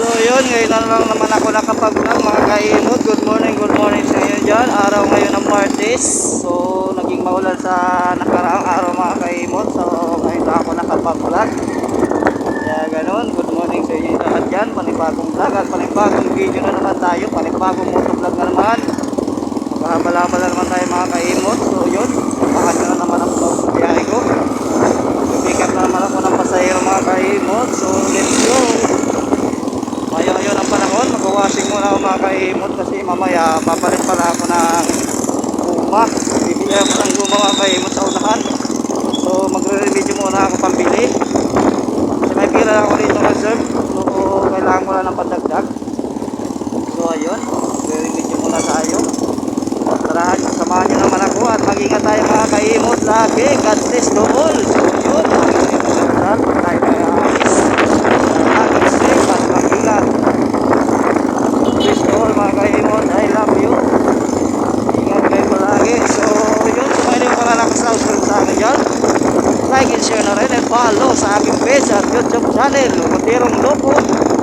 Ngayon na lang naman ako nakapag-vlog mga kaimot. Good morning, good morning sa inyo dyan. Araw ngayon ng Martes. So, naging maulan sa nakaraang araw mga kaimot. So, ngayon na ako nakapag-vlog. Kaya ganun, good morning sa inyo lahat dyan. Panibagong vlog at panibagong video na naman tayo. Panibagong motovlog na naman. Maghahabal-habal na naman tayo mga kaimot. So, yun. Bakit na naman ako sa ko. Pick up na naman ako ng pasahero mga kaimot. So, let's go. Ayaw ayaw ng panahon, mag-washing muna ako mga kaimot kasi mamaya papalit pala ako ng guma. Bibili ako ng guma mga kaimot sa unahan. So magre-review muna ako pambili. Kasi may pila ako dito reserve. So kailangan lang ng pandagdag. So ayun, magre-review muna tayo. Tara, samahan nyo naman ako at mag-ingat tayo mga kaimot lagi. God bless the all. So yun, magandang pag tayo tayo ayos. Lagi safe at mag-ingat. Bless the all mga kaimot. I love you. Ingat kayo palagi. So yun, kung hindi mo pala nakasubscribe sa akin dyan, like and share na rin and follow sa aking page at YouTube channel. Mutirong Loko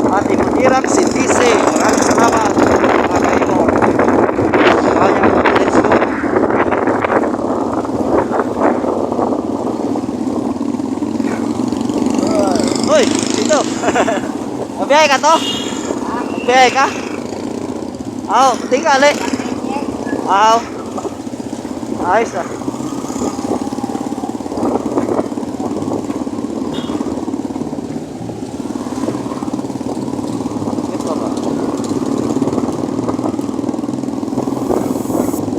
at Imutirak si DC. Maraming salamat mga kaimot. Samahan niyo ako. Let's go. Hoy, dito. To? Mabiyahe ka? Aw, di ka ali. Aw. Ayos ah.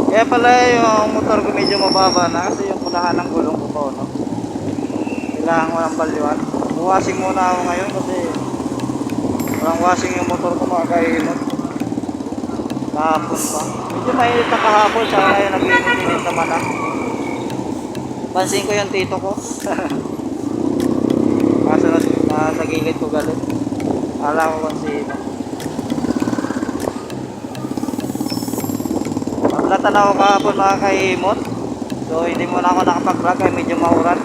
Kaya pala yung motor ko medyo mababa na kasi yung punahan ng gulong ko pa, no? Kailangan ko ng balyuan. Buwasing muna ako ngayon kasi walang washing yung motor ko mga kainot. Kahapon pa. Medyo mainit na kahapon sa ngayon nag-init naman na. Pansin ko yung tito ko. Kaso na, nasa gilid ko galit. Alam ko kung sino. Paglatan ako kahapon mga kaimot. So hindi mo na ako nakapag-vlog ay medyo mauran.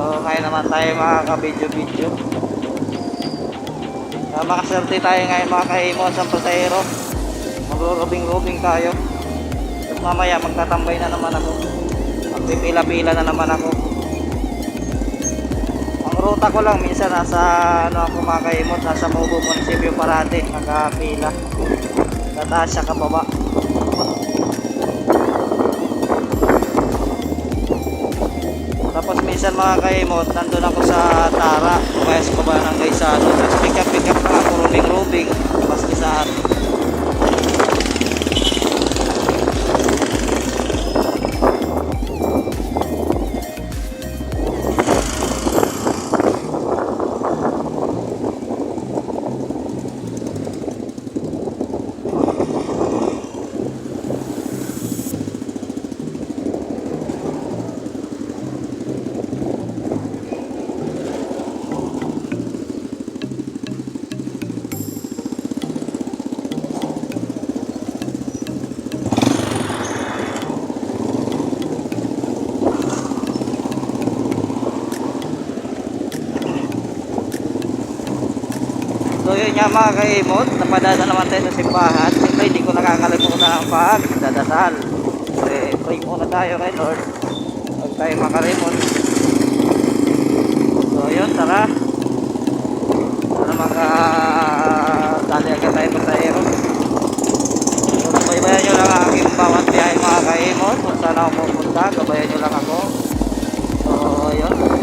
So naman tayo mga ka-video-video. Uh, makaserte tayo ngayon mga kaimot sa pasahero. Magro-robing-robing tayo. At mamaya magtatambay na naman ako. Magpipila-pila na naman ako. Ang ruta ko lang minsan nasa ano ako mga kaimot, nasa Mubo Municipio parati, nakapila. Tataas siya kababa. Minsan mga kaimot, nandun ako sa Tara, o kaya sa baba ng Gaisano. Pick up pick up na ako, rubing rubing, maski saan. Nga mga kaimot, napadada naman tayo sa simbahan. Siyempre hindi ko nakakalimutan ang pag dadasal. Kasi pray muna tayo kay Lord. Huwag tayo makalimot. So yun, tara. Para makadali agad tayo sa aero. So gabayan nyo lang ang aking bawat biyahe mga kaimot. Kung saan ako pupunta, gabayan nyo lang ako. So yun.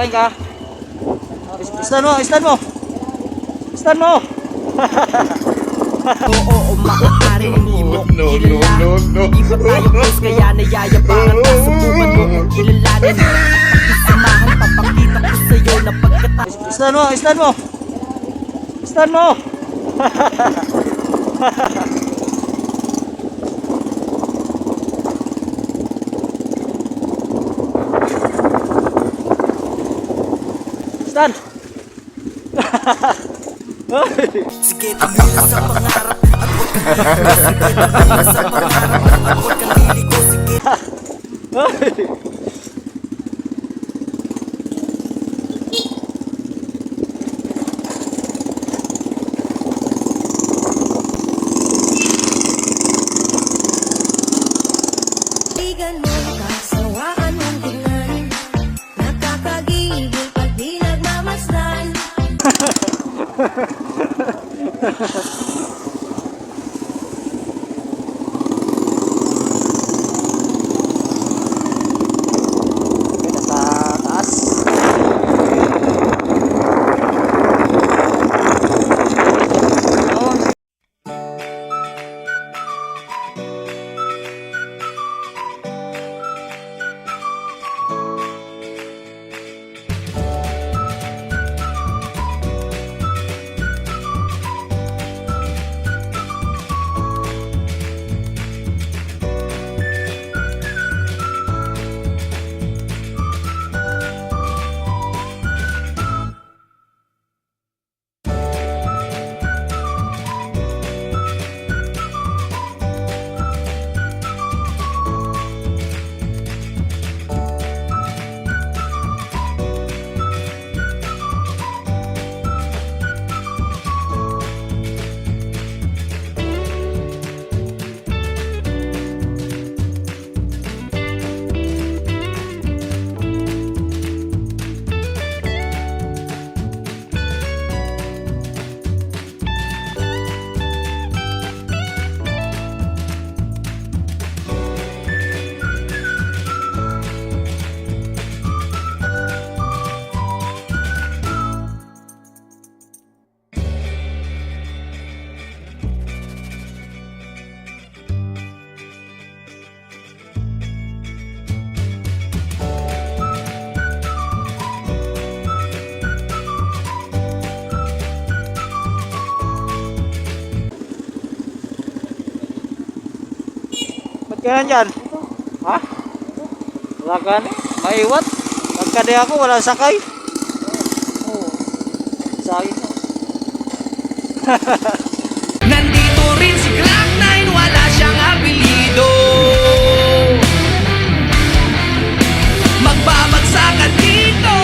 Kain ka. Stand mo, stand mo. Stand mo. Oo, o maaari hindi mo No, no, kilala no, no. Di pa tayo close kaya nayayabangan ka Subukan mo kung kilalanin Pakisamahan, papakita ko sa'yo na pagkatapos Stand mo, stand mo. Stand mo. Stand. Sige, tumingin sa pangarap At huwag kang liliko Sige, tumingin sa pangarap At huwag kang liliko Sige, Ba't ka nandyan? Ha? Wala ka na? Maiwat? Pagkadi ako, wala sakay. Oo. Sakay na. Nandito rin si Clock 9 Wala siyang apelido Magbabagsakan dito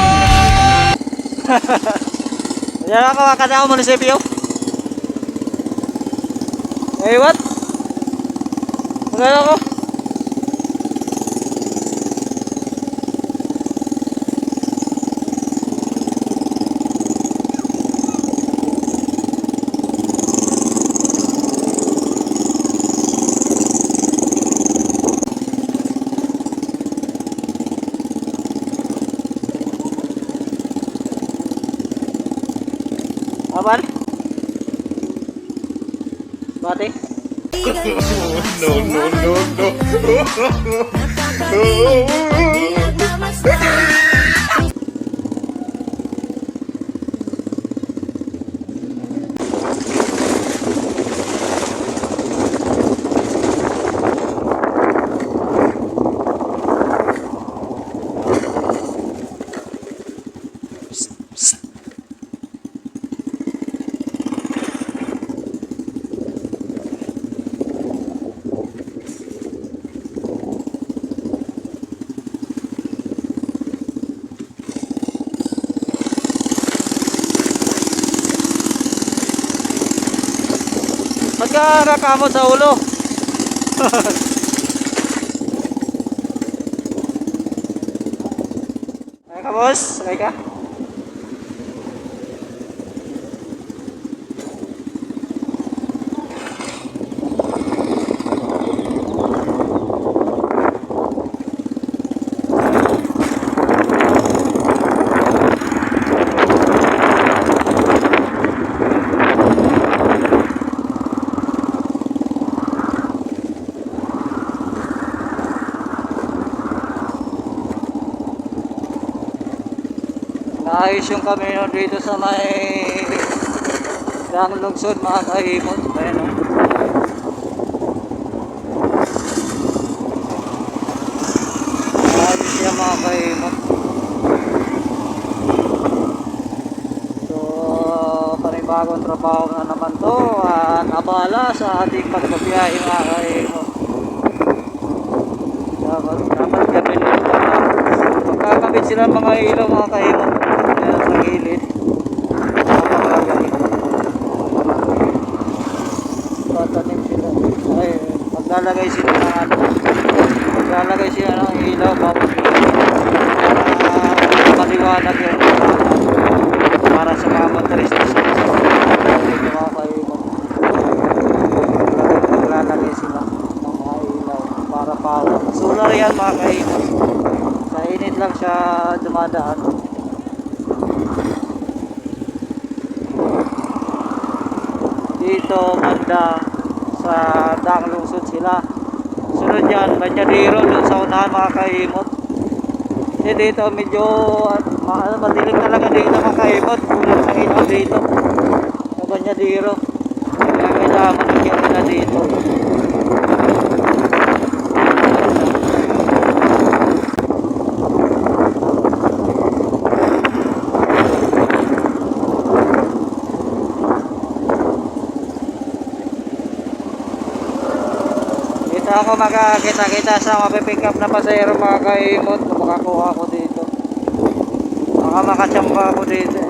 Yan ako, wakad ako munisipyo. Maiwat? Wala ako. Magkara mo sa ulo. Ay ka boss, sakay ka. Naayos yung camino dito sa may Dang lungsod mga kaimot. Ayan o. Ayos yan mga kaimot. So, panibagong trabaho na naman to at abala sa ating pagbabiyahe mga kaimot. Dapat, dapat gawin nito na magkakabit sila mga ilaw mga kaimot. Gilid. Napakalagay. Tatanim sila. Ay, maglalagay sila ng ano. Maglalagay sila ng ilaw bawat para maliwanag yun. Para sa mga motorista sa Dito mga kaibang. Maglalagay sila ng mga ilaw para power. Solar yan mga kaibang. Sa init lang siya dumadaan. Dito banda sa daang lungsod sila. Sunod yan Banyadero dun sa unahan mga kaimot kasi dito medyo ano, madilim talaga dito mga kaimot kulang sa ilaw dito. Sa Banyadero kaya kailangan manigyan nila dito Ako makakita-kita sa mapipick up na pasahero mga kaimot makakuha ako dito. Baka makachamba ako dito.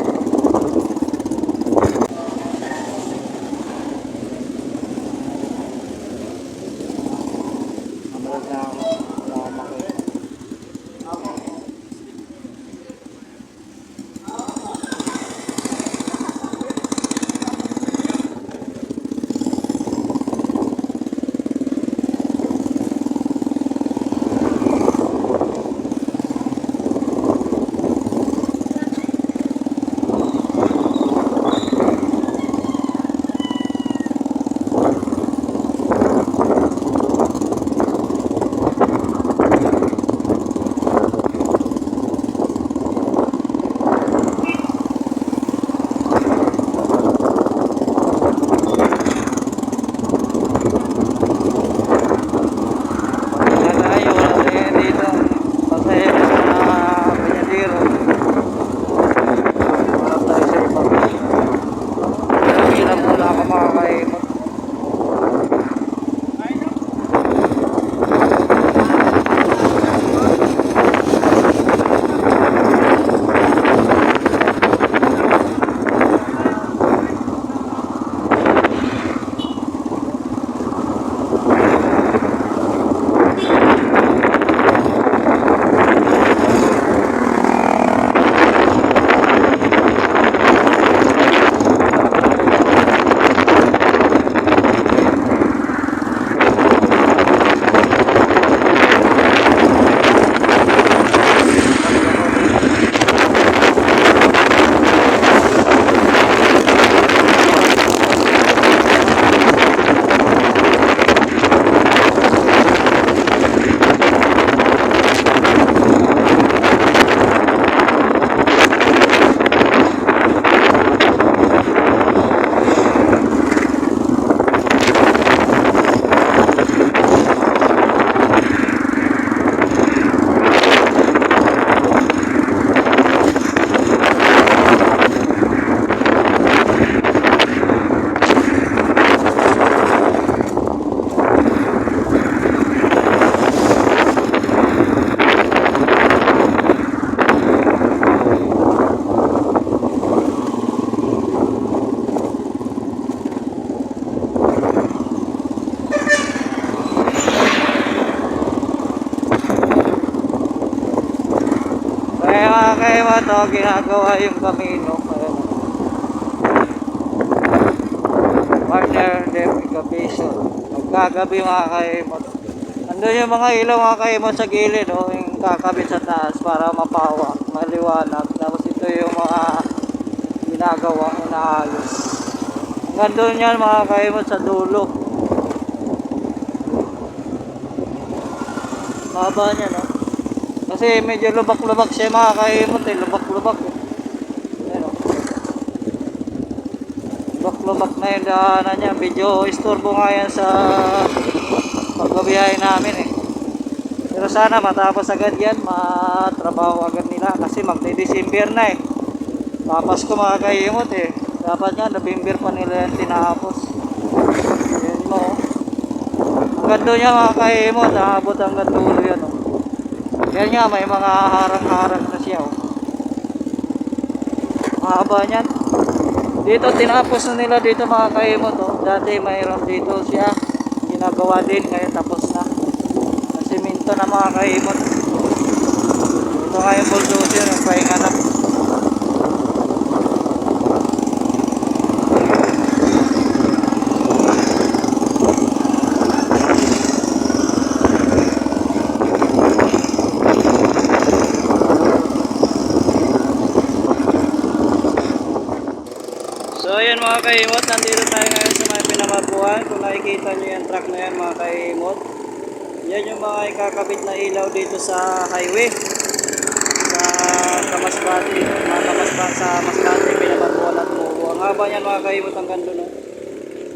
Ginagawa yung kamino. Ayan. Partner dedication. Magkagabi mga kaimot. Andun yung mga ilaw mga kaimot sa gilid, oh, yung kakabit sa taas para mapawa, maliwanag. Tapos ito yung mga ginagawa, inaayos. Hanggang doon yan mga kaimot sa dulo. Haba niya, no? Kasi medyo lubak-lubak siya mga kaimot eh, lubak-lubak eh. Lubak-lubak na yung daanan niya. Medyo istorbo nga yan sa pagbabiyahe namin eh. Pero sana matapos agad yan, matrabaho agad nila kasi magde-December na eh. Papas ko mga kaimot eh. Dapat nga, November pa nila yan tinapos. Yan mo. oh. Hanggang doon yan mga kaimot, aabot hanggang dulo yan oh. Yan nga, may mga harang-harang na siya oh. Mahaba niyan. Dito, tinapos na nila dito mga kaimot oh. Dati mayroon dito siya. Ginagawa din, ngayon tapos na. Siminto na mga kaimot. Ito nga yung bulldozer, yung pahinga na. Mga kaimot, nandito tayo ngayon sa may pinamabuhan. Kung nakikita nyo yung truck na yan mga kaimot, yan yung mga ikakabit na ilaw dito sa highway. Sa Kamasbati, mga Kamasbati, sa Masbati, pinamabuhan at Mubo. Ang haba niyan mga kaimot hanggang doon. oh.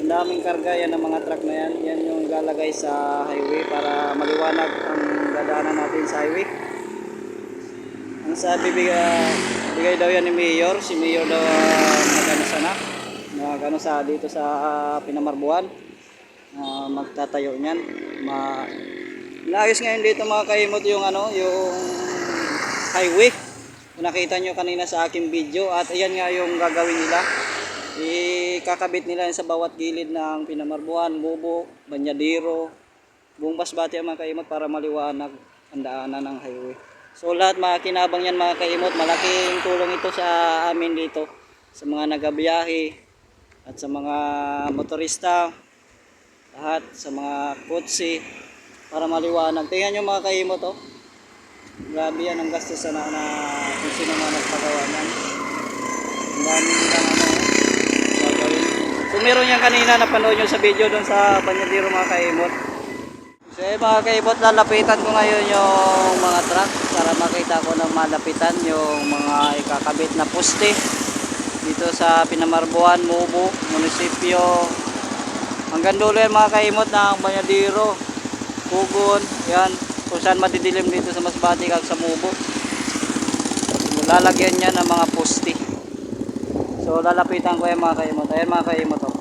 Ang daming karga yan ng mga truck na yan. Yan yung lalagay sa highway para maliwanag ang dadaanan natin sa highway. Ang sabi bigay, bigay daw yan ni Mayor, si Mayor daw uh, nagano sana, nagano sa dito sa ah, Pinamarbuan. Ah, magtatayo niyan. Ma Naayos ngayon dito mga kaimot yung ano, yung highway. Kung nakita nyo kanina sa aking video at ayan nga yung gagawin nila. Ikakabit nila sa bawat gilid ng Pinamarbuan, Bubo, Banyadiro, buong Basbati ang mga kaimot para maliwanag ang daanan ng highway. So lahat mga kinabang yan mga kaimot, malaking tulong ito sa amin dito sa mga nagabiyahe at sa mga motorista, lahat sa mga kotse para maliwanag. Tingnan nyo mga kaimot oh. Grabe yan ang gastos na, na kung sino mga nagpagawa niyan. Ang dami nilang ano, gagawin. So meron yan kanina napanood nyo sa video doon sa Banyadiro mga kaimot. So eh, mga kaibot, lalapitan ko ngayon yung mga truck para makita ko ng malapitan yung mga ikakabit na poste dito sa Pinamarbuan, Mubo, Munisipyo. Hanggang dulo yan mga kaimot ng Banyadiro, Pugon, yan, kung saan madidilim dito sa Masbati kag sa Mubo. Lalagyan niya ng mga poste. So lalapitan ko yan mga kaimot. Ayan mga kaimot oh.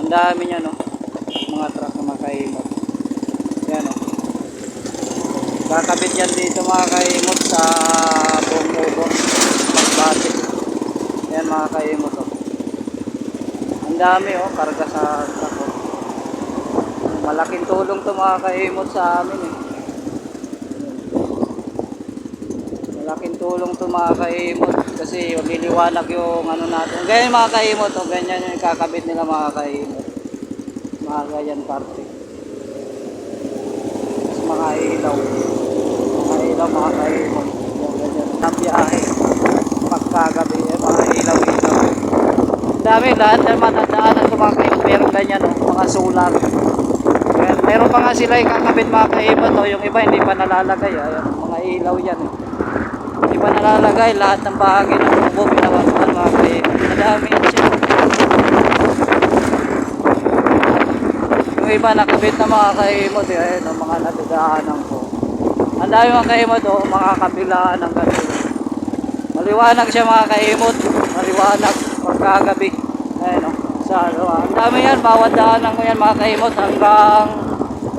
Ang dami niya no. Mga truck na mga kaimot. Yan o. Kakabit yan dito mga kaimot sa buong mubo. Pagbati. Yan mga kaimot o. Ang dami o. Karga sa truck o. Malaking tulong to mga kaimot sa amin eh. Malaking tulong to mga kaimot kasi liliwanag yung ano natin. Ganyan mga kaimot o. Ganyan yung kakabit nila mga kaimot. Mga ganyan parte mga ilaw mga ilaw mga kaimon yung ganyan na biyahe pagkagabi eh, mga ilaw ilaw Ang dami lahat ng matandaanan ko mga kaimon meron ganyan oh, mga solar Ayan, meron pa nga sila yung kakabit mga kaimon oh, yung iba hindi pa nalalagay Ayan, mga ilaw yan eh. hindi pa nalalagay lahat ng bahagi ng tubo pinawatuan mga kaimon madami siya yung iba nakabit na mga kaimot eh, ayun, ang mga nadadaanan ko. Ang dami mga kaimot oh, mga kabilaan ng ganito. Maliwanag siya mga kaimot, maliwanag pagkagabi. Ayun oh, sa ano, ah. ang dami yan, bawat daanan ko yan mga kaimot hanggang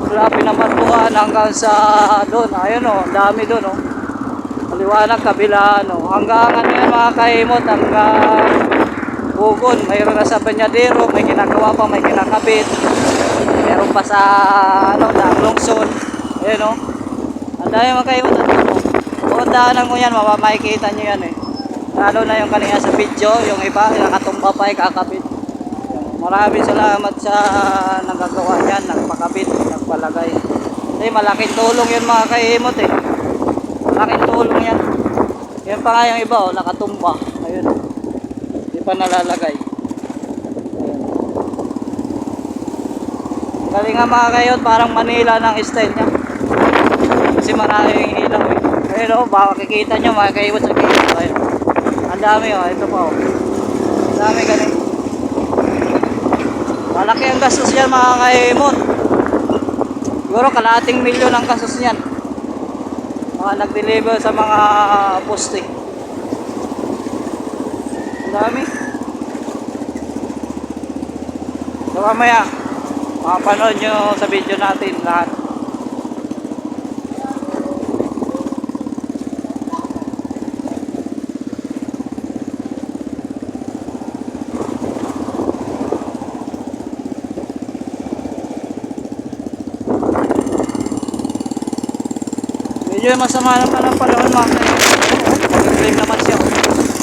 wala pinamatuan hanggang sa doon. Ayun oh, ang dami doon oh. Maliwanag kabilaan oh. Hanggang ano yan mga kaimot, hanggang Bugon, mayroon na sa Banyadero, may ginagawa pa, may kinakabit. Meron pa sa ano, Daang Lungsod. Ayan o. Ang dami mga kayo. Kung daanan mo yan, mama, makikita nyo yan eh. Lalo na yung kanina sa video, yung iba, nakatumba pa, kakabit. Maraming salamat sa nagagawa yan, nagpakabit, nagpalagay. Kasi malaking tulong yun mga kaimot eh. Malaking tulong yan. Yan pa nga yung iba oh, nakatumba. Ayun oh. Hindi pa nalalagay. Galing nga mga kayo, parang Manila ng style niya. Kasi maraming ilaw eh. Ayun o, baka kikita nyo mga kayo sa gilid. Ayun. Ang dami o, ito pa o. Ang dami galing. Malaki ang gastos yan mga kaimot. Siguro kalating milyon ang gastos niyan. Mga nag-deliver sa mga poste. Ang dami. So mamaya, makapanood nyo sa video natin lahat. Medyo masama naman ang panahon mga kaiwan. Mag-flame naman siya.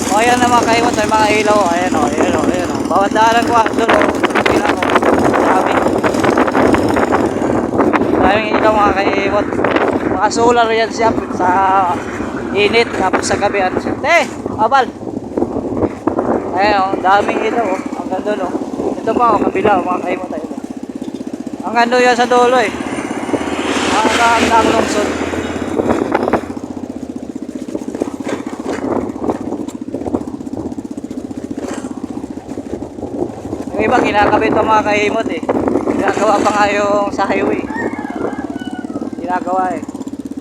O ayan na mga kaiwan, may mga ilaw. Ayan o, ayan o, ayan o. Bawat daanan ko, doon o. Tingnan mo. Dami. Daming ilaw mga kaiwan. Mga solar yan siya sa init. Tapos sa gabi ano siya. Te, abal. Ayan o, daming ilaw o. Hanggang doon o. Ito pa o, kabila o mga kaiwan tayo. Hanggang doon yan sa dulo eh. Hanggang ang lungsod. Iba kinakabit pa mga kahimot eh. Ginagawa pa nga yung sa highway. Ginagawa eh.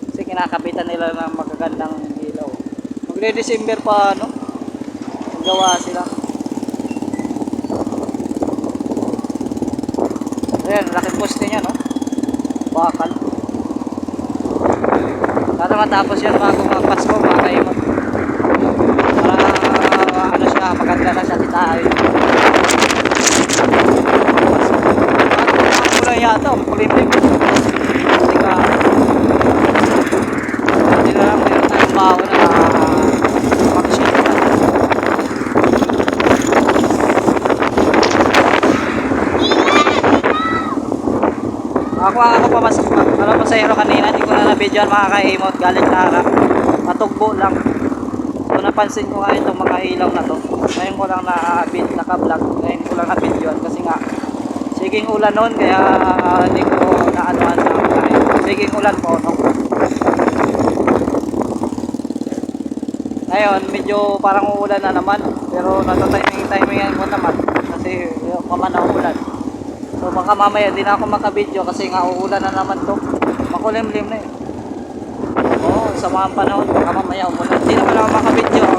Kasi kinakabitan nila ng magagandang ilaw. Magre-December pa ano. Gawa sila. Ayan, laking poste niya no. Bakal. Para matapos yan bago mga Pasko mga kahimot. Para ano siya, maganda na siya tayo. Ang kulay yata, ang kulimlim. Kasi ka, hindi na lang meron tayong baho na. Ako ako pa mas ano pa sa kanina, hindi ko na na-video mga kaimot galing Lara. Matugbo lang. So napansin ko nga itong mga ilaw na to. Ngayon ko lang na-bid, naka-vlog. Ngayon ko lang na-videoan kasi nga siging ulan noon kaya ah, hindi ko na-anuan na kahit siging ulan po no. Ngayon medyo parang uulan na naman pero natatiming timingan ko naman kasi yung pamanaw ulan. So baka mamaya di na ako makabidyo kasi nga uulan na naman to. Makulimlim na eh. Oo, sa mga panahon, baka mamaya umulan. Hindi naman ako makabidyo.